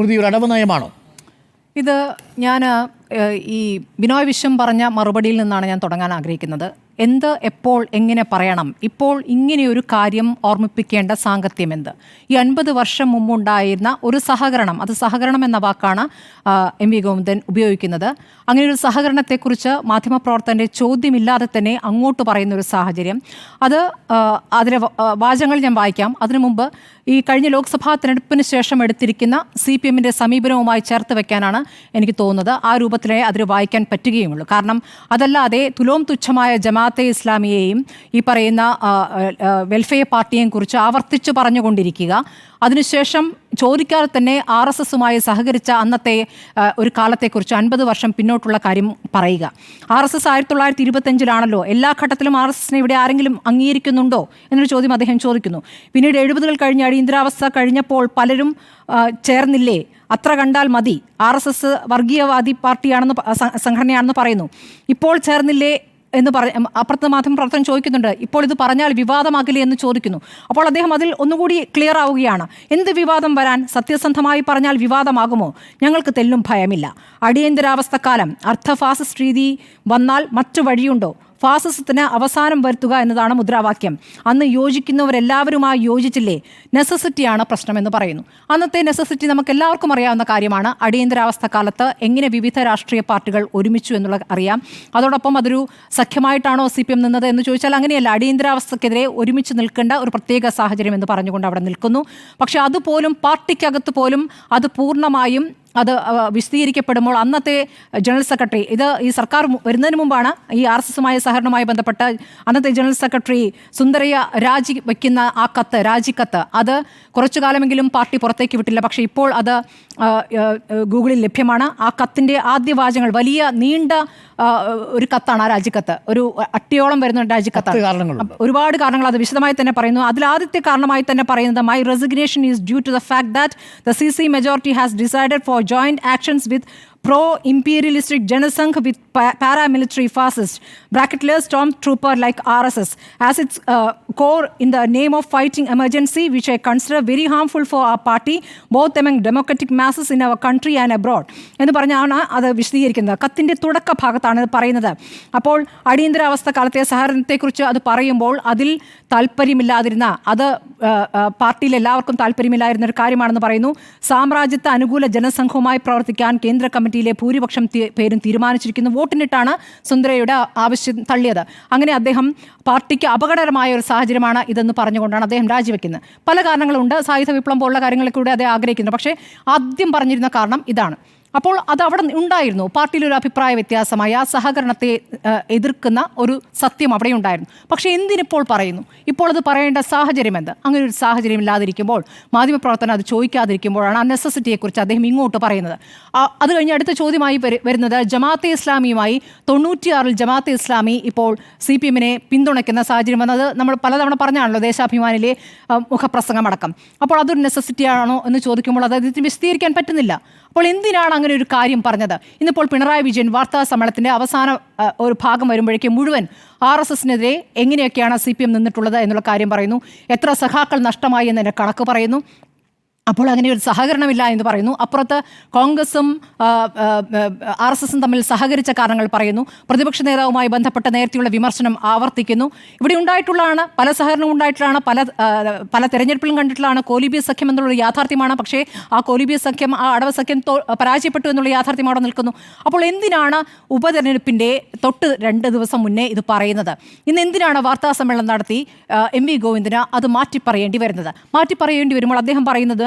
സ്മൃതി ഒരു അടവ് നയമാണോ ഇത് ഞാൻ ഈ ബിനോയ് വിശ്വം പറഞ്ഞ മറുപടിയിൽ നിന്നാണ് ഞാൻ തുടങ്ങാൻ ആഗ്രഹിക്കുന്നത്. എന്ത് എപ്പോൾ എങ്ങനെ പറയണം? ഇപ്പോൾ ഇങ്ങനെയൊരു കാര്യം ഓർമ്മിപ്പിക്കേണ്ട സാങ്കത്യം എന്ത്? ഈ അൻപത് വർഷം മുമ്പുണ്ടായിരുന്ന ഒരു സഹകരണം അത് സഹകരണം എന്ന വാക്കാണ് എം വി ഗോവിന്ദൻ ഉപയോഗിക്കുന്നത്. അങ്ങനെ ഒരു സഹകരണത്തെക്കുറിച്ച് മാധ്യമപ്രവർത്തകന്റെ ചോദ്യമില്ലാതെ തന്നെ അങ്ങോട്ട് പറയുന്ന ഒരു സാഹചര്യം. അത് അതിലെ വാചകങ്ങൾ ഞാൻ വായിക്കാം. അതിനു മുമ്പ് ഈ കഴിഞ്ഞ ലോക്സഭാ തെരഞ്ഞെടുപ്പിന് ശേഷം എടുത്തിരിക്കുന്ന സി പി എമ്മിന്റെ സമീപനവുമായി ചേർത്ത് വെക്കാനാണ് എനിക്ക് തോന്നുന്നത്. ആ രൂപത്തിലേ അതിൽ വായിക്കാൻ പറ്റുകയുമുള്ളൂ. കാരണം അതല്ലാതെ തുലോം തുച്ഛമായ ജമാഅത്തെ ഇസ്ലാമിയെയും ഈ പറയുന്ന വെൽഫെയർ പാർട്ടിയെയും കുറിച്ച് ആവർത്തിച്ച് പറഞ്ഞുകൊണ്ടിരിക്കുക. അതിനുശേഷം ചോദിക്കാതെ തന്നെ ആർ എസ് എസുമായി സഹകരിച്ച അന്നത്തെ ഒരു കാലത്തെക്കുറിച്ച് അൻപത് വർഷം പിന്നോട്ടുള്ള കാര്യം പറയുക. ആർ എസ് എസ് ആയിരത്തി തൊള്ളായിരത്തി ഇരുപത്തഞ്ചിലാണല്ലോ എല്ലാ ഘട്ടത്തിലും ആർ എസ് എസിനെ ഇവിടെ ആരെങ്കിലും അംഗീകരിക്കുന്നുണ്ടോ എന്നൊരു ചോദ്യം അദ്ദേഹം ചോദിക്കുന്നു. പിന്നീട് എഴുപതുകൾ കഴിഞ്ഞ അടിയന്തരാവസ്ഥ കഴിഞ്ഞപ്പോൾ പലരും ചേർന്നില്ലേ? അത്ര കണ്ടാൽ മതി. ആർ എസ് എസ് വർഗീയവാദി പാർട്ടിയാണെന്ന് സംഘടനയാണെന്ന് പറയുന്നു. ഇപ്പോൾ ചേർന്നില്ലേ? എന്ന് പറ അപ്പുറത്ത് മാധ്യമ പ്രവർത്തനം ചോദിക്കുന്നുണ്ട് ഇപ്പോൾ ഇത് പറഞ്ഞാൽ വിവാദമാകില്ലേ എന്ന് ചോദിക്കുന്നു. അപ്പോൾ അദ്ദേഹം അതിൽ ഒന്നുകൂടി ക്ലിയർ ആവുകയാണ്. എന്ത് വിവാദം വരാൻ സത്യസന്ധമായി പറഞ്ഞാൽ വിവാദമാകുമോ? ഞങ്ങൾക്ക് തെല്ലും ഭയമില്ല. അടിയന്തരാവസ്ഥക്കാലം അർദ്ധ ഫാസിസ്റ്റ് വന്നാൽ മറ്റു വഴിയുണ്ടോ? ഫാസിസത്തിന് അവസാനം വരുത്തുക എന്നതാണ് മുദ്രാവാക്യം. അന്ന് യോജിക്കുന്നവരെല്ലാവരുമായി യോജിച്ചില്ലേ? നെസസിറ്റിയാണ് പ്രശ്നമെന്ന് പറയുന്നു. അന്നത്തെ നെസസിറ്റി നമുക്ക് എല്ലാവർക്കും അറിയാവുന്ന കാര്യമാണ്. അടിയന്തരാവസ്ഥ കാലത്ത് എങ്ങനെ വിവിധ രാഷ്ട്രീയ പാർട്ടികൾ ഒരുമിച്ചു എന്നുള്ള അറിയാം. അതോടൊപ്പം അതൊരു സഖ്യമായിട്ടാണോ സി പി എം നിന്നത് എന്ന് ചോദിച്ചാൽ അങ്ങനെയല്ല. അടിയന്തരാവസ്ഥക്കെതിരെ ഒരുമിച്ച് നിൽക്കേണ്ട ഒരു പ്രത്യേക സാഹചര്യം എന്ന് പറഞ്ഞുകൊണ്ട് അവിടെ നിൽക്കുന്നു. പക്ഷേ അതുപോലും പാർട്ടിക്കകത്ത് പോലും അത് പൂർണമായും അത് വിശദീകരിക്കപ്പെടുമ്പോൾ അന്നത്തെ ജനറൽ സെക്രട്ടറി ഇത് ഈ സർക്കാർ വരുന്നതിന് മുമ്പാണ് ഈ ആർ എസ് എസുമായ സഹകരണവുമായി ബന്ധപ്പെട്ട അന്നത്തെ ജനറൽ സെക്രട്ടറി സുന്ദരയ്യ രാജി വയ്ക്കുന്ന ആ കത്ത് രാജിക്കത്ത് അത് കുറച്ചു കാലമെങ്കിലും പാർട്ടി പുറത്തേക്ക് വിട്ടില്ല. പക്ഷേ ഇപ്പോൾ അത് ഗൂഗിളിൽ ലഭ്യമാണ്. ആ കത്തിന്റെ ആദ്യ വാചകങ്ങൾ വലിയ നീണ്ട ഒരു കത്താണ് ആ രാജിക്കത്ത് ഒരു അട്ടിയോളം വരുന്ന രാജിക്കത്ത് രാജിക്കത്താണ് ഒരുപാട് കാരണങ്ങൾ അത് വിശദമായി തന്നെ പറയുന്നു. അതിൽ ആദ്യത്തെ കാരണമായി തന്നെ പറയുന്നത് my resignation is due to the fact that the C C majority has decided for joint actions with pro imperialistic Jana Sangh with paramilitary fascist ബ്രാക്കറ്റിലെ storm trooper like R S S as its core in the name of fighting emergency which I consider very harmful for a party both among democratic masses in our country and abroad എന്ന് പറഞ്ഞാണ് അത് വിശദീകരിക്കുന്നത്. കത്തിന്റെ തുടക്ക ഭാഗത്താണ് ഇത് പറയുന്നത്. അപ്പോൾ അടിയന്തരാവസ്ഥ കാലത്തെ സഹകരണത്തെക്കുറിച്ച് അത് പറയുമ്പോൾ അതിൽ താല്പര്യമില്ലാതിരുന്ന അത് പാർട്ടിയിൽ എല്ലാവർക്കും താല്പര്യമില്ലായിരുന്ന ഒരു കാര്യമാണെന്ന് പറയുന്നു. സാമ്രാജ്യത്തെ അനുകൂല ജനസംഘവുമായി പ്രവർത്തിക്കാൻ കേന്ദ്ര കമ്മിറ്റിയിലെ ഭൂരിപക്ഷം പേരും തീരുമാനിച്ചിരിക്കുന്നു. വോട്ടിനിട്ടാണ് സുന്ദരയുടെ ആവശ്യം തള്ളിയത്. അങ്ങനെ അദ്ദേഹം പാർട്ടിക്ക് അപകടകരമായ ഒരു സാഹചര്യമാണ് ഇതെന്ന് പറഞ്ഞുകൊണ്ടാണ് അദ്ദേഹം രാജിവെക്കുന്നത്. പല കാരണങ്ങളുണ്ട്. സായുധ വിപ്ലവം പോലുള്ള കാര്യങ്ങളിൽ കൂടെ അദ്ദേഹം ആഗ്രഹിക്കുന്നു. പക്ഷേ ആദ്യം പറഞ്ഞിരുന്ന കാരണം ഇതാണ്. അപ്പോൾ അത് അവിടെ ഉണ്ടായിരുന്നു. പാർട്ടിയിൽ ഒരു അഭിപ്രായ വ്യത്യാസമായി. ആ സഹകരണത്തെ എതിർക്കുന്ന ഒരു സത്യം അവിടെ ഉണ്ടായിരുന്നു. പക്ഷേ എന്തിനിപ്പോൾ പറയുന്നു? ഇപ്പോൾ അത് പറയേണ്ട സാഹചര്യം എന്ത്? അങ്ങനെ ഒരു സാഹചര്യം ഇല്ലാതിരിക്കുമ്പോൾ മാധ്യമപ്രവർത്തനം അത് ചോദിക്കാതിരിക്കുമ്പോഴാണ് ആ നെസസിറ്റിയെക്കുറിച്ച് അദ്ദേഹം ഇങ്ങോട്ട് പറയുന്നത്. അത് കഴിഞ്ഞ് അടുത്ത ചോദ്യമായി വരുന്നത് ജമാഅത്തെ ഇസ്ലാമിയുമായി തൊണ്ണൂറ്റിയാറിൽ ജമാഅത്തെ ഇസ്ലാമി ഇപ്പോൾ സി പി എമ്മിനെ പിന്തുണയ്ക്കുന്ന സാഹചര്യം വന്നത് നമ്മൾ പലതവണ പറഞ്ഞാണല്ലോ ദേശാഭിമാനിലെ ആ, മുഖപ്രസംഗം അടക്കം അപ്പോൾ അതൊരു നെസസിറ്റി ആണോ എന്ന് ചോദിക്കുമ്പോൾ അത് അതിന് വിശദീകരിക്കാൻ പറ്റുന്നില്ല. അപ്പോൾ എന്തിനാണ് അങ്ങനെ ഒരു കാര്യം പറഞ്ഞത്? ഇന്നിപ്പോൾ പിണറായി വിജയൻ വാർത്താ സമ്മേളനത്തിന്റെ അവസാന ഒരു ഭാഗം വരുമ്പോഴേക്കും മുഴുവൻ ആർ എസ് എസിനെതിരെ എങ്ങനെയൊക്കെയാണ് സി പി എം നിന്നിട്ടുള്ളത് എന്നുള്ള കാര്യം പറയുന്നു. എത്ര സഖാക്കൾ നഷ്ടമായി എന്നതിന്റെ കണക്ക് പറയുന്നു. അപ്പോൾ അങ്ങനെ ഒരു സഹകരണമില്ല എന്ന് പറയുന്നു. അപ്പുറത്ത് കോൺഗ്രസും ആർ എസ് എസും തമ്മിൽ സഹകരിച്ച കാരണങ്ങൾ പറയുന്നു. പ്രതിപക്ഷ നേതാവുമായി ബന്ധപ്പെട്ട നേരത്തെയുള്ള വിമർശനം ആവർത്തിക്കുന്നു. ഇവിടെ ഉണ്ടായിട്ടുള്ളതാണ് പല സഹകരണവും ഉണ്ടായിട്ടുള്ളതാണ് പല പല തെരഞ്ഞെടുപ്പിലും കണ്ടിട്ടുള്ളതാണ് കോലിബിയ സഖ്യം എന്നുള്ള യാഥാർത്ഥ്യമാണ്. പക്ഷേ ആ കോലിബിയ സഖ്യം ആ അടവ സഖ്യം പരാജയപ്പെട്ടു എന്നുള്ള യാഥാർത്ഥ്യം അവിടെ നിൽക്കുന്നു. അപ്പോൾ എന്തിനാണ് ഉപതെരഞ്ഞെടുപ്പിന്റെ തൊട്ട് രണ്ട് ദിവസം മുന്നേ ഇത് പറയുന്നത്? ഇന്ന് എന്തിനാണ് വാർത്താ സമ്മേളനം നടത്തി എം വി ഗോവിന്ദന് അത് മാറ്റി പറയേണ്ടി വരുന്നത്? മാറ്റി പറയേണ്ടി വരുമ്പോൾ അദ്ദേഹം പറയുന്നത്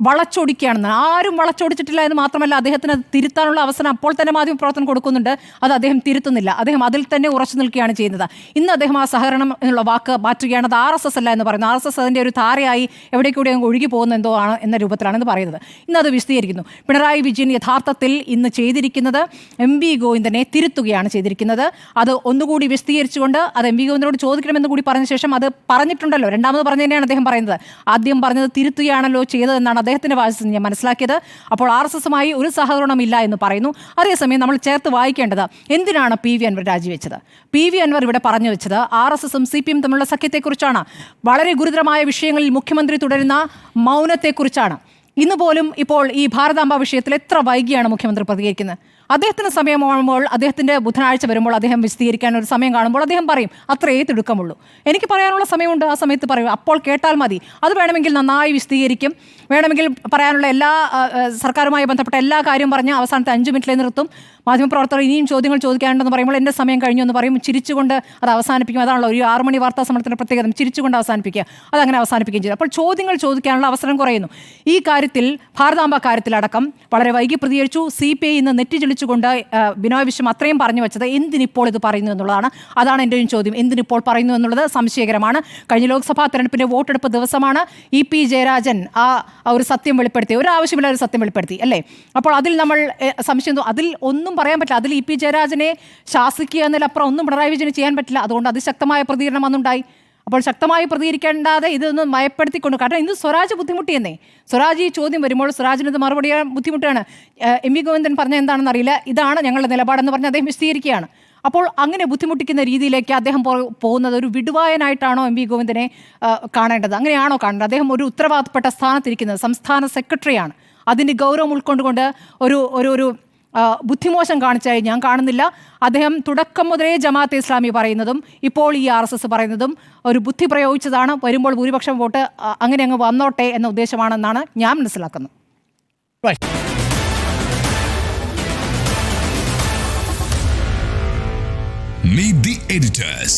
വളച്ചൊടിക്കുകയാണെന്ന് ആരും വളച്ചൊടിച്ചിട്ടില്ല എന്ന് മാത്രമല്ല അദ്ദേഹത്തിന് അത് തിരുത്താനുള്ള അവസരം അപ്പോൾ തന്നെ മാധ്യമ പ്രവർത്തനം കൊടുക്കുന്നുണ്ട്. അത് അദ്ദേഹം തിരുത്തുന്നില്ല. അദ്ദേഹം അതിൽ തന്നെ ഉറച്ചു നിൽക്കുകയാണ് ചെയ്യുന്നത്. ഇന്ന് അദ്ദേഹം ആ സഹകരണം എന്നുള്ള വാക്ക് മാറ്റുകയാണ്. അത് ആർ എസ് എസ് അല്ല എന്ന് പറയുന്നത്. ആർ എസ് എസ് അതിന്റെ ഒരു ധാരയായി എവിടേക്കൂടി അങ്ങ് ഒഴുകി പോകുന്ന എന്തോ ആണ് എന്ന രൂപത്തിലാണ് എന്ന് പറയുന്നത്. ഇന്ന് അത് വിശദീകരിക്കുന്നു. പിണറായി വിജയൻ യഥാർത്ഥത്തിൽ ഇന്ന് ചെയ്തിരിക്കുന്നത് എം വി ഗോവിന്ദനെ തിരുത്തുകയാണ് ചെയ്തിരിക്കുന്നത്. അത് ഒന്നുകൂടി വിശദീകരിച്ചുകൊണ്ട് അത് എം വി ഗോവിന്ദനോട് ചോദിക്കണമെന്ന് കൂടി പറഞ്ഞ ശേഷം അത് പറഞ്ഞിട്ടുണ്ടല്ലോ. രണ്ടാമത് പറഞ്ഞു തന്നെയാണ് അദ്ദേഹം പറയുന്നത്. ആദ്യം പറഞ്ഞത് തിരുത്തുകയാണല്ലോ ചെയ്തതെന്നാണ് അദ്ദേഹത്തിന്റെ വാചകത്തിൽ ഞാൻ മനസ്സിലാക്കിയത്. അപ്പോൾ ആർ എസ് എസുമായി ഒരു സഹകരണമില്ല എന്ന് പറയുന്നു. അതേസമയം നമ്മൾ ചേർത്ത് വായിക്കേണ്ടത് എന്തിനാണ് പി വി അൻവർ രാജിവെച്ചത്? പി വി അൻവർ ഇവിടെ പറഞ്ഞു വെച്ചത് ആർ എസ് എസും സി പി എം തമ്മിലുള്ള സഖ്യത്തെക്കുറിച്ചാണ്. വളരെ ഗുരുതരമായ വിഷയങ്ങളിൽ മുഖ്യമന്ത്രി തുടരുന്ന മൗനത്തെക്കുറിച്ചാണ്. ഇന്ന് പോലും ഇപ്പോൾ ഈ ഭാരതാംബ വിഷയത്തിൽ എത്ര വൈകിയാണ് മുഖ്യമന്ത്രി പ്രതികരിക്കുന്നത്? അദ്ദേഹത്തിന് സമയമാകുമ്പോൾ അദ്ദേഹത്തിന്റെ ബുധനാഴ്ച വരുമ്പോൾ അദ്ദേഹം വിശദീകരിക്കാൻ ഒരു സമയം കാണുമ്പോൾ അദ്ദേഹം പറയും അത്രയേ തിടുക്കമുള്ളൂ. എനിക്ക് പറയാനുള്ള സമയമുണ്ട് ആ സമയത്ത് പറയും. അപ്പോൾ കേട്ടാൽ മതി. അത് വേണമെങ്കിൽ നന്നായി വിശദീകരിക്കും. വേണമെങ്കിൽ പറയാനുള്ള എല്ലാ സർക്കാരുമായി ബന്ധപ്പെട്ട എല്ലാ കാര്യവും പറഞ്ഞ് അവസാനത്തെ അഞ്ച് മിനിറ്റിലേ നിർത്തും. മാധ്യമപ്രവർത്തകർ ഇനിയും ചോദ്യങ്ങൾ ചോദിക്കാനുണ്ടെന്ന് പറയുമ്പോൾ എന്റെ സമയം കഴിഞ്ഞു എന്ന് പറയും. ചിരിച്ചുകൊണ്ട് അത് അവസാനിപ്പിക്കും. അതാണല്ലോ ഒരു ആറ് മണി വാർത്താ സമ്മേളനത്തിന്റെ പ്രത്യേകത. ചിരിച്ചുകൊണ്ട് അവസാനിപ്പിക്കുക. അതങ്ങനെ അവസാനിപ്പിക്കുകയും ചെയ്തു. അപ്പോൾ ചോദ്യങ്ങൾ ചോദിക്കാനുള്ള അവസരം കുറയുന്നു. ഈ കാര്യത്തിൽ ഭാരതാംബ കാര്യത്തിലടക്കം വളരെ വൈകി പ്രതികരിച്ചു. സി പി ഐ ഇന്ന് ചൊളിച്ചുകൊണ്ട് ആ, ബിനോയ് വിശ്വം അത്രയും പറഞ്ഞു വെച്ചത് എന്തിനിപ്പോൾ ഇത് പറയുന്നു എന്നുള്ളതാണ്. അതാണ് എന്റെയും ചോദ്യം. എന്തിനിപ്പോൾ പറയുന്നു എന്നുള്ളത് സംശയകരമാണ്. കഴിഞ്ഞ ലോക്സഭാ തെരഞ്ഞെടുപ്പിന്റെ വോട്ടെടുപ്പ് ദിവസമാണ് ഇ പി ജയരാജൻ ആ ആ ഒരു സത്യം വെളിപ്പെടുത്തി. ഒരു ആവശ്യമില്ല ഒരു സത്യം വെളിപ്പെടുത്തി അല്ലേ? അപ്പോൾ അതിൽ നമ്മൾ സംശയം അതിൽ ഒന്നും പറയാൻ പറ്റില്ല. അതിൽ ഇ പി ജയരാജനെ ശാസിക്കുക എന്നതിലപ്പുറം ഒന്നും പിണറായി വിജയന് ചെയ്യാൻ പറ്റില്ല. അതുകൊണ്ട് അതിശക്തമായ പ്രതികരണം അന്നുണ്ടായി അപ്പോൾ ശക്തമായി പ്രതികരിക്കേണ്ടാതെ ഇതൊന്ന് മയപ്പെടുത്തിക്കൊണ്ട് കാരണം ഇന്ന് സ്വരാജ് ബുദ്ധിമുട്ടിയെന്നേ. സ്വരാജ് ഈ ചോദ്യം വരുമ്പോൾ സ്വരാജിന് ഇത് മറുപടി ബുദ്ധിമുട്ടാണ്. എം വി ഗോവിന്ദൻ പറഞ്ഞ എന്താണെന്ന് അറിയില്ല. ഇതാണ് ഞങ്ങളുടെ നിലപാടെന്ന് പറഞ്ഞ് അദ്ദേഹം വിശദീകരിക്കുകയാണ്. അപ്പോൾ അങ്ങനെ ബുദ്ധിമുട്ടിക്കുന്ന രീതിയിലേക്ക് അദ്ദേഹം പോകുന്നത് ഒരു വിടുവായനായിട്ടാണോ എം വി ഗോവിന്ദനെ കാണേണ്ടത്? അങ്ങനെയാണോ കാണേണ്ടത്? അദ്ദേഹം ഒരു ഉത്തരവാദപ്പെട്ട സ്ഥാനത്തിരിക്കുന്നത് സംസ്ഥാന സെക്രട്ടറിയാണ്. അതിന്റെ ഗൗരവം ഉൾക്കൊണ്ടുകൊണ്ട് ഒരു ഒരു ഒരു ബുദ്ധിമോശം കാണിച്ചായി ഞാൻ കാണുന്നില്ല അദ്ദേഹം തുടക്കം മുതലേ ജമാഅത്തെ ഇസ്ലാമി പറയുന്നതും ഇപ്പോൾ ഈ ആർ എസ് എസ് പറയുന്നതും ഒരു ബുദ്ധി പ്രയോഗിച്ചതാണ് വരുമ്പോൾ ഭൂരിപക്ഷം വോട്ട് അങ്ങനെ അങ്ങ് വന്നോട്ടെ എന്ന ഉദ്ദേശമാണെന്നാണ് ഞാൻ മനസ്സിലാക്കുന്നത്. Meet the editors.